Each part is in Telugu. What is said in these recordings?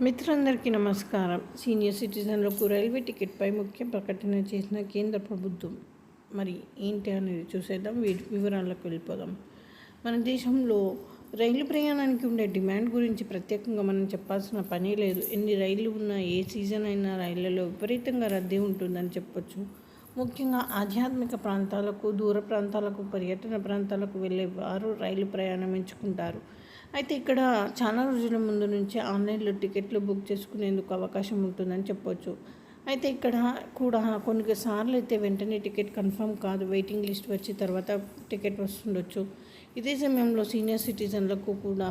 మిత్రులందరికీ నమస్కారం. సీనియర్ సిటిజన్లకు రైల్వే టికెట్పై ముఖ్య ప్రకటన చేసిన కేంద్ర ప్రభుత్వం. మరి ఏంటి అనేది చూసేద్దాం. వీటి వివరాలకు వెళ్ళిపోదాం. మన దేశంలో రైలు ప్రయాణానికి ఉండే డిమాండ్ గురించి ప్రత్యేకంగా మనం చెప్పాల్సిన పని లేదు. ఎన్ని రైళ్ళు ఉన్నా ఏ సీజన్ అయినా రైళ్ళలో విపరీతంగా రద్దీ ఉంటుందని చెప్పొచ్చు. ముఖ్యంగా ఆధ్యాత్మిక ప్రాంతాలకు దూర ప్రాంతాలకు పర్యటన ప్రాంతాలకు వెళ్ళే వారు రైలు ప్రయాణం ఎంచుకుంటారు. అయితే ఇక్కడ చాలా రోజుల ముందు నుంచే ఆన్లైన్లో టికెట్లు బుక్ చేసుకునేందుకు అవకాశం ఉంటుందని చెప్పొచ్చు. అయితే ఇక్కడ కూడా కొన్ని సార్లు అయితే వెంటనే టికెట్ కన్ఫర్మ్ కాదు వెయిటింగ్ లిస్ట్ వచ్చి తర్వాత టికెట్ వస్తుండొచ్చు. ఇదే సమయంలో సీనియర్ సిటిజన్లకు కూడా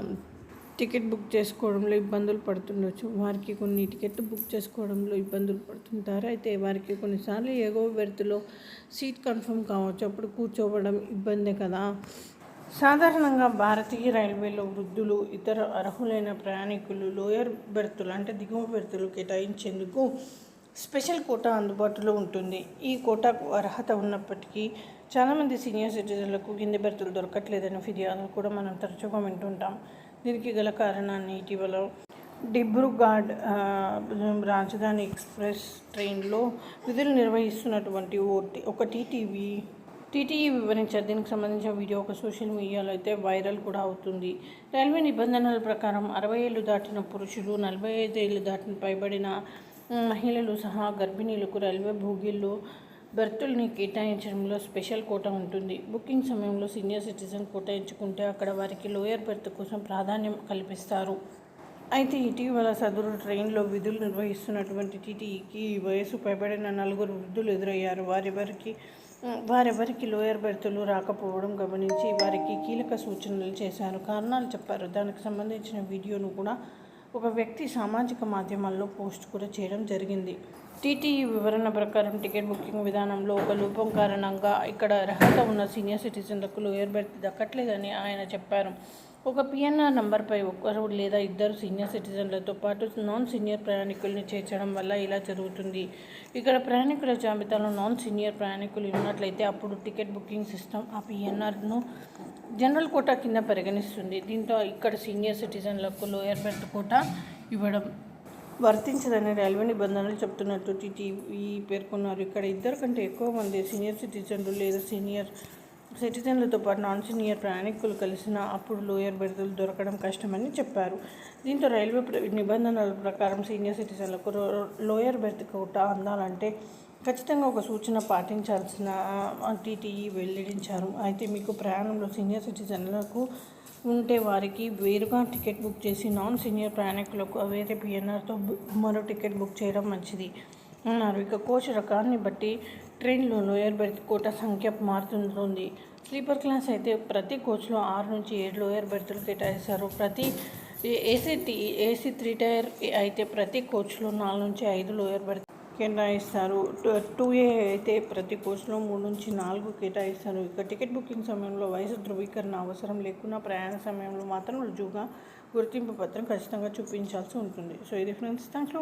టికెట్ బుక్ చేసుకోవడంలో ఇబ్బందులు పడుతుండొచ్చు. వారికి కొన్ని టికెట్లు బుక్ చేసుకోవడంలో ఇబ్బందులు పడుతుంటారు. అయితే వారికి కొన్నిసార్లు ఎగో బెర్త్లో సీట్ కన్ఫర్మ్ కావచ్చు. అప్పుడు కూర్చోవడం ఇబ్బందే కదా. సాధారణంగా భారతీయ రైల్వేలో వృద్ధులు ఇతర అర్హులైన ప్రయాణికులు లోయర్ బెర్తులు అంటే దిగువ బెర్తులు కేటాయించేందుకు స్పెషల్ కోటా అందుబాటులో ఉంటుంది. ఈ కోటాకు అర్హత ఉన్నప్పటికీ చాలామంది సీనియర్ సిటిజన్లకు కింది బెర్తులు దొరకట్లేదని ఫిర్యాదులు కూడా మనం తరచుగా వింటుంటాం. దీనికి గల కారణాన్ని ఇటీవల డిబ్రూగాడ్ రాజధాని ఎక్స్ప్రెస్ ట్రైన్లో విధులు నిర్వహిస్తున్నటువంటి ఓటి ఒక టీటీవీ టీటీఈ వివరించారు. దీనికి సంబంధించిన వీడియో ఒక సోషల్ మీడియాలో అయితే వైరల్ కూడా అవుతుంది. రైల్వే నిబంధనల ప్రకారం అరవై ఏళ్ళు దాటిన పురుషులు నలభై ఐదు ఏళ్ళు దాటిన పైబడిన మహిళలు సహా గర్భిణీలకు రైల్వే భోగిల్లో బెర్తుల్ని కేటాయించడంలో స్పెషల్ కోట ఉంటుంది. బుకింగ్ సమయంలో సీనియర్ సిటిజన్ కోటా ఎంచుకుంటే అక్కడ వారికి లోయర్ బెర్త్ కోసం ప్రాధాన్యం కల్పిస్తారు. అయితే ఇటీవల సదరు ట్రైన్లో విధులు నిర్వహిస్తున్నటువంటి టీటీఈకి వయసు పైబడిన నలుగురు వృద్ధులు ఎదురయ్యారు. వారెవరికి వారెవరికి లోయర్ బెర్తులు రాకపోవడం గమనించి వారికి కీలక సూచనలు చేశారు. కారణాలు చెప్పారు. దానికి సంబంధించిన వీడియోను కూడా ఒక వ్యక్తి సామాజిక మాధ్యమాల్లో పోస్ట్ కూడా చేయడం జరిగింది. టీటీఈ వివరణ ప్రకారం టికెట్ బుకింగ్ విధానంలో ఒక లోపం కారణంగా ఇక్కడ అర్హత ఉన్న సీనియర్ సిటిజన్లకు లోయర్ బెర్త్ దక్కట్లేదని ఆయన చెప్పారు. ఒక పిఎన్ఆర్ నంబర్పై ఒకరు లేదా ఇద్దరు సీనియర్ సిటిజన్లతో పాటు నాన్ సీనియర్ ప్రయాణికుల్ని చేర్చడం వల్ల ఇలా జరుగుతుంది. ఇక్కడ ప్రయాణికుల జాబితాలో నాన్ సీనియర్ ప్రయాణికులు ఉన్నట్లయితే అప్పుడు టికెట్ బుకింగ్ సిస్టమ్ ఆ పిఎన్ఆర్ను జనరల్ కోటా కింద పరిగణిస్తుంది. దీంతో ఇక్కడ సీనియర్ సిటిజన్లకు లోయర్ బెర్త్ కోటా ఇవ్వడం వర్తించదని రైల్వే నిబంధనలు చెప్తున్నట్టు టీటీవీ పేర్కొన్నారు. ఇక్కడ ఇద్దరు కంటే ఎక్కువ మంది సీనియర్ సిటిజన్లు లేదా సీనియర్ సిటిజన్లతో పాటు నాన్ సీనియర్ ప్రయాణికులు కలిసిన అప్పుడు లోయర్ బెర్తులు దొరకడం కష్టమని చెప్పారు. దీంతో రైల్వే నిబంధనల ప్రకారం సీనియర్ సిటిజన్లకు లోయర్ బెర్త్ కోట అందాలంటే ఖచ్చితంగా ఒక సూచన పాటించాల్సిన టీటీఈ వెల్లడించారు. అయితే మీకు ప్రయాణంలో సీనియర్ సిటిజన్లకు ఉంటే వారికి వేరుగా టికెట్ బుక్ చేసి నాన్ సీనియర్ ప్రయాణికులకు వేరే పిఎన్ఆర్తో మరో టికెట్ బుక్ చేయడం మంచిది. ఉన్నారు. ఇక కోచ్ రకాన్ని బట్టి ట్రైన్లో లోయర్ బెర్త్ కోట సంఖ్య మారుతుంటుంది. స్లీపర్ క్లాస్ అయితే ప్రతి కోచ్లో ఆరు నుంచి ఏడు లోయర్ బెర్తులు కేటాయిస్తారు. ప్రతి ఏసీ ఏసీ త్రీ టైర్ అయితే ప్రతి కోచ్లో నాలుగు నుంచి ఐదు లోయర్ బెర్త్ కేటాయిస్తారు. టూ ఏ అయితే ప్రతి కోచ్లో మూడు నుంచి నాలుగు కేటాయిస్తారు. ఇక టికెట్ బుకింగ్ సమయంలో వయసు ధృవీకరణ అవసరం లేకుండా ప్రయాణ సమయంలో మాత్రం రుజువుగా గుర్తింపు పత్రం ఖచ్చితంగా చూపించాల్సి ఉంటుంది. సో ఇది ఫ్రెండ్స్ థ్యాంక్స్ ఫర్